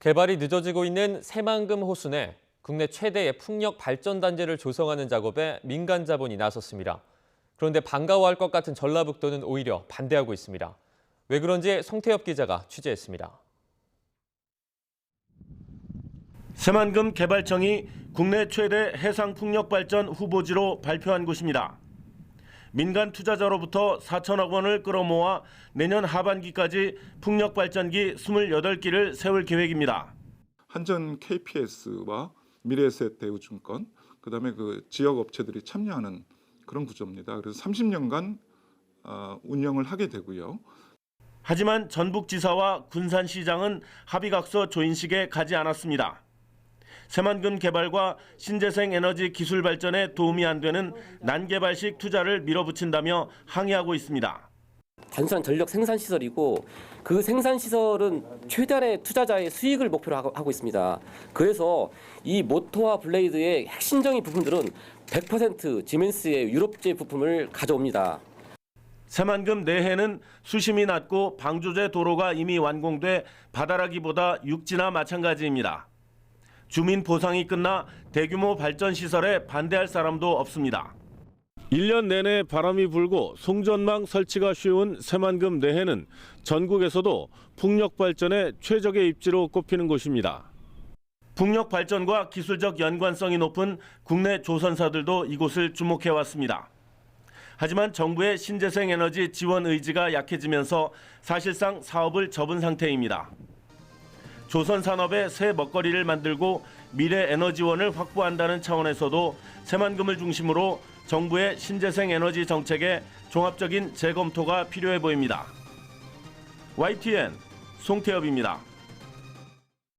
개발이 늦어지고 있는 새만금 호수 내 국내 최대의 풍력 발전 단지를 조성하는 작업에 민간 자본이 나섰습니다. 그런데 반가워할 것 같은 전라북도는 오히려 반대하고 있습니다. 왜 그런지 송태엽 기자가 취재했습니다. 새만금 개발청이 국내 최대 해상 풍력 발전 후보지로 발표한 곳입니다. 민간 투자자로부터 4천억 원을 끌어모아 내년 하반기까지 풍력 발전기 28기를 세울 계획입니다. 한전 KPS와 미래에셋 대우증권 그다음에 그 지역 업체들이 참여하는 그런 구조입니다. 그래서 30년간 어, 운영을 하게 되고요. 하지만 전북지사와 군산시장은 합의각서 조인식에 가지 않았습니다. 새만금 개발과 신재생 에너지 기술 발전에 도움이 안 되는 난개발식 투자를 밀어붙인다며 항의하고 있습니다. 단순한 전력 생산 시설이고 그 생산 시설은 최대한의 투자자의 수익을 목표로 하고, 있습니다. 그래서 이 모터와 블레이드의 핵심적인 부품들은 100% 지멘스의 유럽제 부품을 가져옵니다. 새만금 내해는 수심이 낮고 방조제 도로가 이미 완공돼 바다라기보다 육지나 마찬가지입니다. 주민 보상이 끝나 대규모 발전 시설에 반대할 사람도 없습니다. 1년 내내 바람이 불고 송전망 설치가 쉬운 새만금 내해는 전국에서도 풍력 발전의 최적의 입지로 꼽히는 곳입니다. 풍력 발전과 기술적 연관성이 높은 국내 조선사들도 이곳을 주목해 왔습니다. 하지만 정부의 신재생 에너지 지원 의지가 약해지면서 사실상 사업을 접은 상태입니다. 조선 산업의 새 먹거리를 만들고 미래 에너지원을 확보한다는 차원에서도 새만금을 중심으로 정부의 신재생 에너지 정책에 종합적인 재검토가 필요해 보입니다. YTN 송태엽입니다.